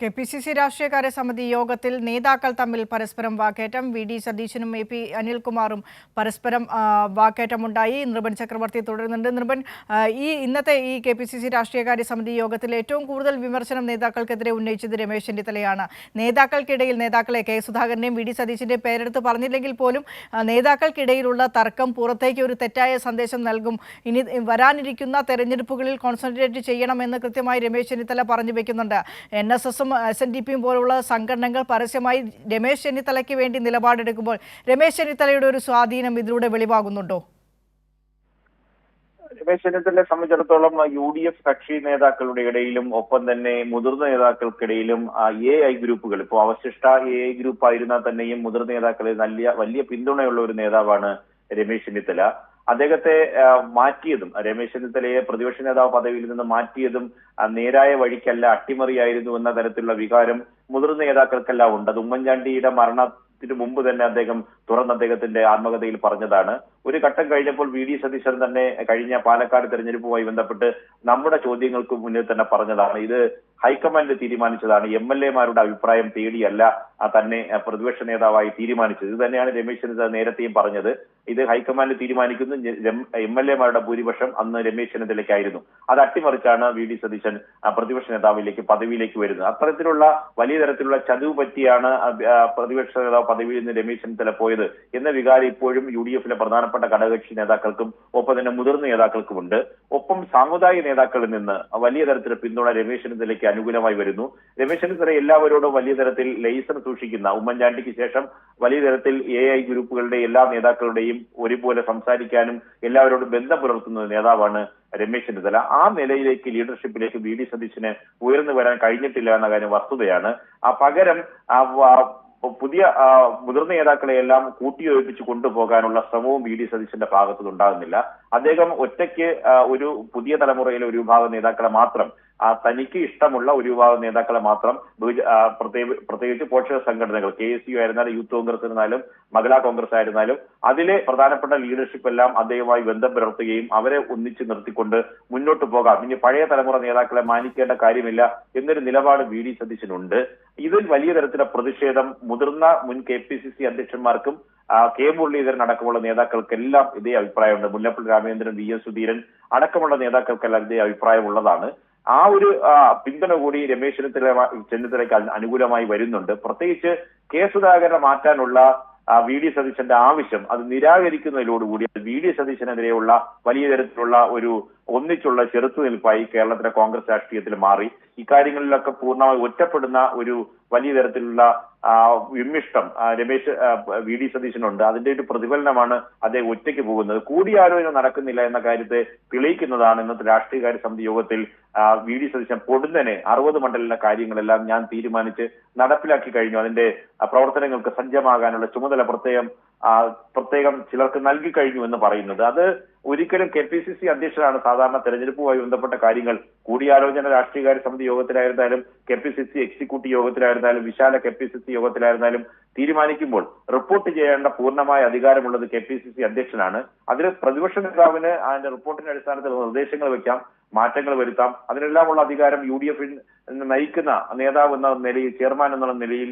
K P C C രാഷ്ട്രീയകാര്യ സമിതി യോഗത്തിൽ നേതാക്കൾ തമ്മിൽ പരസ്പരം വാക്കേറ്റം. വി ഡി സതീശനും എ പി അനിൽകുമാറും പരസ്പരം വാക്കേറ്റമുണ്ടായി. നൃപൻ ചക്രവർത്തി തുടരുന്നുണ്ട്. നൃപൻ ഈ ഇന്നത്തെ ഈ കെ പി സി സി രാഷ്ട്രീയകാര്യ സമിതി യോഗത്തിൽ ഏറ്റവും കൂടുതൽ വിമർശനം നേതാക്കൾക്കെതിരെ ഉന്നയിച്ചത് രമേശ് ചെന്നിത്തലയാണ്. നേതാക്കൾക്കിടയിൽ നേതാക്കളെ കെ സുധാകരനെയും വി ഡി സതീശിന്റെയും പേരെടുത്ത് പറഞ്ഞില്ലെങ്കിൽ പോലും നേതാക്കൾക്കിടയിലുള്ള തർക്കം പുറത്തേക്ക് ഒരു തെറ്റായ സന്ദേശം നൽകും. ഇനി വരാനിരിക്കുന്ന തെരഞ്ഞെടുപ്പുകളിൽ കോൺസെൻട്രേറ്റ് ചെയ്യണമെന്ന് കൃത്യമായി രമേശ് ചെന്നിത്തല പറഞ്ഞു വയ്ക്കുന്നുണ്ട് എൻ എസ് എസും എസ് എൻ ഡി പിയും പോലുള്ള സംഘടനകൾ പരസ്യമായി രമേശ് ചെന്നിത്തലയ്ക്ക് വേണ്ടി നിലപാടെടുക്കുമ്പോൾ രമേശ് ചെന്നിത്തലയുടെ ഒരു സ്വാധീനം ഇതിലൂടെ വെളിവാകുന്നുണ്ടോ? രമേശ് ചെന്നിത്തലയെ സംബന്ധിച്ചിടത്തോളം യു ഡി എഫ് കക്ഷി നേതാക്കളുടെ ഇടയിലും ഒപ്പം തന്നെ മുതിർന്ന നേതാക്കൾക്കിടയിലും എ ഐ ഗ്രൂപ്പുകൾ ഇപ്പോൾ അവശിഷ്ട എ ഐ ഗ്രൂപ്പ് ആയിരുന്നാൽ തന്നെയും മുതിർന്ന നേതാക്കളിൽ നല്ല വലിയ പിന്തുണയുള്ള ഒരു നേതാവാണ് രമേശ് ചെന്നിത്തല. അദ്ദേഹത്തെ മാറ്റിയതും രമേശ് ചെന്നിത്തലയെ പ്രതിപക്ഷ നേതാവ് പദവിയിൽ നിന്ന് മാറ്റിയതും നേരായ വഴിക്കല്ല അട്ടിമറിയായിരുന്നു എന്ന തരത്തിലുള്ള വികാരം മുതിർന്ന നേതാക്കൾക്കെല്ലാം ഉണ്ട്. അത് ഉമ്മൻചാണ്ടിയുടെ മരണത്തിന് മുമ്പ് തന്നെ അദ്ദേഹം തുറന്ന് അദ്ദേഹത്തിന്റെ ആത്മകഥയിൽ പറഞ്ഞതാണ്. ഒരു ഘട്ടം കഴിഞ്ഞപ്പോൾ വി ഡി സതീശൻ തന്നെ കഴിഞ്ഞ പാലക്കാട് തെരഞ്ഞെടുപ്പുമായി ബന്ധപ്പെട്ട് നമ്മുടെ ചോദ്യങ്ങൾക്ക് മുന്നിൽ തന്നെ പറഞ്ഞതാണ്. ഇത് ഹൈക്കമാൻഡ് തീരുമാനിച്ചതാണ്. എം എൽ എമാരുടെ അഭിപ്രായം തേടിയല്ല തന്നെ പ്രതിപക്ഷ നേതാവായി തീരുമാനിച്ചത്. ഇത് തന്നെയാണ് രമേശ് ചെന്നിത്തല നേരത്തെയും പറഞ്ഞത്. ഇത് ഹൈക്കമാൻഡ് തീരുമാനിക്കുന്നു. എം എൽ എമാരുടെ ഭൂരിപക്ഷം അന്ന് രമേശ് ചെന്നിത്തലയ്ക്കായിരുന്നു. അത് അട്ടിമറിച്ചാണ് വി ഡി സതീശൻ പ്രതിപക്ഷ നേതാവിലേക്ക് പദവിയിലേക്ക് വരുന്നത്. അത്തരത്തിലുള്ള വലിയ തരത്തിലുള്ള ചതിവ് പറ്റിയാണ് പ്രതിപക്ഷ നേതാവ് പദവിയിൽ നിന്ന് രമേശ് ചെന്നിത്തല പോയത് എന്ന വികാരം ഇപ്പോഴും യു ഡി എഫിലെ പ്രധാനപ്പെട്ട ഘടകകക്ഷി നേതാക്കൾക്കും ഒപ്പം തന്നെ മുതിർന്ന നേതാക്കൾക്കുമുണ്ട്. ഒപ്പം സാമുദായിക നേതാക്കളിൽ നിന്ന് വലിയ തരത്തിലുള്ള പിന്തുണ രമേശ് ചെന്നിത്തലയ്ക്ക് അനുകൂലമായി വരുന്നു. രമേശ് ചെന്നിത്തല എല്ലാവരോടും വലിയ തരത്തിൽ ലേസർ സൂക്ഷിക്കുന്ന ഉമ്മൻചാണ്ടിക്ക് ശേഷം വലിയ തരത്തിൽ എ ഐ ഗ്രൂപ്പുകളുടെ എല്ലാ നേതാക്കളുടെയും ഒരുപോലെ സംസാരിക്കാനും എല്ലാവരോടും ബന്ധം പുലർത്തുന്ന നേതാവാണ് രമേശ് ചെന്നിത്തല. ആ നിലയിലേക്ക് ലീഡർഷിപ്പിലേക്ക് വി ഡി സതീശന് ഉയർന്നു വരാൻ കഴിഞ്ഞിട്ടില്ല എന്ന കാര്യം വസ്തുതയാണ്. ആ പകരം പുതിയ മുതിർന്ന നേതാക്കളെ എല്ലാം കൂട്ടിയൊഴിപ്പിച്ച് കൊണ്ടുപോകാനുള്ള ശ്രമവും വി ഡി സതീശന്റെ ഭാഗത്തുനിന്നുണ്ടാകുന്നില്ല. അദ്ദേഹം ഒറ്റയ്ക്ക് ഒരു പുതിയ തലമുറയിലെ ഒരു വിഭാഗം നേതാക്കളെ മാത്രം തനിക്ക് ഇഷ്ടമുള്ള ഒരു വിഭാഗം നേതാക്കളെ മാത്രം പ്രത്യേകിച്ച് പോഷക സംഘടനകൾ കെ എസ് യു ആയിരുന്നാലും യൂത്ത് കോൺഗ്രസ് ആയിരുന്നാലും മഹിളാ കോൺഗ്രസ് ആയിരുന്നാലും അതിലെ പ്രധാനപ്പെട്ട ലീഡർഷിപ്പ് എല്ലാം അദ്ദേഹവുമായി ബന്ധം പുലർത്തുകയും അവരെ ഒന്നിച്ച് നിർത്തിക്കൊണ്ട് മുന്നോട്ട് പോകാം. ഇനി പഴയ തലമുറ നേതാക്കളെ മാനിക്കേണ്ട കാര്യമില്ല എന്നൊരു നിലപാട് വി ഡി സതീശനുണ്ട്. ഇതിൽ വലിയ തരത്തിലുള്ള പ്രതിഷേധം മുതിർന്ന മുൻ കെ പി സി സി അധ്യക്ഷന്മാർക്കും കെ മുരളീധരൻ അടക്കമുള്ള നേതാക്കൾക്കെല്ലാം ഇതേ അഭിപ്രായമുണ്ട്. മുല്ലപ്പള്ളി രാമചന്ദ്രൻ വി എസ് സുധീരൻ അടക്കമുള്ള നേതാക്കൾക്കെല്ലാം ഇതേ അഭിപ്രായമുള്ളതാണ് ആ ഒരു പിന്തുണ കൂടി രമേശ് ചെന്നിത്തല ചെന്നിത്തലയ്ക്ക് അനുകൂലമായി വരുന്നുണ്ട്. പ്രത്യേകിച്ച് കെ സുധാകരനെ മാറ്റാനുള്ള വി ഡി സതീശന്റെ ആവശ്യം അത് നിരാകരിക്കുന്നതിലോടുകൂടി വി ഡി സതീശനെതിരെയുള്ള വലിയ തരത്തിലുള്ള ഒരു ഒന്നിച്ചുള്ള ചെറുത്തുനിൽപ്പായി കേരളത്തിലെ കോൺഗ്രസ് രാഷ്ട്രീയത്തിൽ മാറി. ഇക്കാര്യങ്ങളിലൊക്കെ പൂർണമായി ഒറ്റപ്പെടുന്ന ഒരു വലിയ തരത്തിലുള്ള വിമ്മിഷ്ടം രമേശ് വി ഡി സതീശനുണ്ട്. അതിന്റെ ഒരു പ്രതിഫലനമാണ് അദ്ദേഹം ഒറ്റയ്ക്ക് പോകുന്നത്. കൂടിയാലോചന നടക്കുന്നില്ല എന്ന കാര്യത്തെ തെളിയിക്കുന്നതാണ് ഇന്നത്തെ രാഷ്ട്രീയകാര്യ സമിതി യോഗത്തിൽ വി ഡി സതീശൻ പൊടുന്നനെ അറുപത് മണ്ഡലിലെ കാര്യങ്ങളെല്ലാം ഞാൻ തീരുമാനിച്ച് നടപ്പിലാക്കി കഴിഞ്ഞു. അതിന്റെ പ്രവർത്തനങ്ങൾക്ക് സജ്ജമാകാനുള്ള ചുമതല പ്രത്യേകം പ്രത്യേകം ചിലർക്ക് നൽകി കഴിഞ്ഞു എന്ന് പറയുന്നത്. അത് ഒരിക്കലും കെ പി സി സി അധ്യക്ഷനാണ് സാധാരണ തെരഞ്ഞെടുപ്പുമായി ബന്ധപ്പെട്ട കാര്യങ്ങൾ. കൂടിയാലോചന രാഷ്ട്രീയകാര്യ സമിതി യോഗത്തിലായിരുന്നാലും K P C C executive യോഗത്തിലായിരുന്നാലും വിശാല കെ പി സി സി യോഗത്തിലായിരുന്നാലും തീരുമാനിക്കുമ്പോൾ റിപ്പോർട്ട് ചെയ്യേണ്ട പൂർണമായ അധികാരമുള്ളത് കെ പി സി സി അധ്യക്ഷനാണ്. അതിൽ പ്രതിപക്ഷ നേതാവിന് അതിന്റെ റിപ്പോർട്ടിന്റെ അടിസ്ഥാനത്തിൽ നിർദ്ദേശങ്ങൾ വെക്കാം മാറ്റങ്ങൾ വരുത്താം. അതിനെല്ലാമുള്ള അധികാരം യു ഡി എഫിൽ നയിക്കുന്ന നേതാവ് എന്ന നിലയിൽ ചെയർമാൻ എന്നുള്ള നിലയിൽ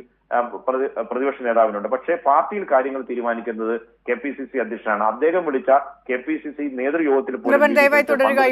പ്രതിപക്ഷ നേതാവിനുണ്ട്. പക്ഷേ പാർട്ടിയിൽ കാര്യങ്ങൾ തീരുമാനിക്കുന്നത് കെ പി സി സി അധ്യക്ഷനാണ്. അദ്ദേഹം വിളിച്ച കെ പി സി സി നേതൃയോഗത്തിൽ പോലും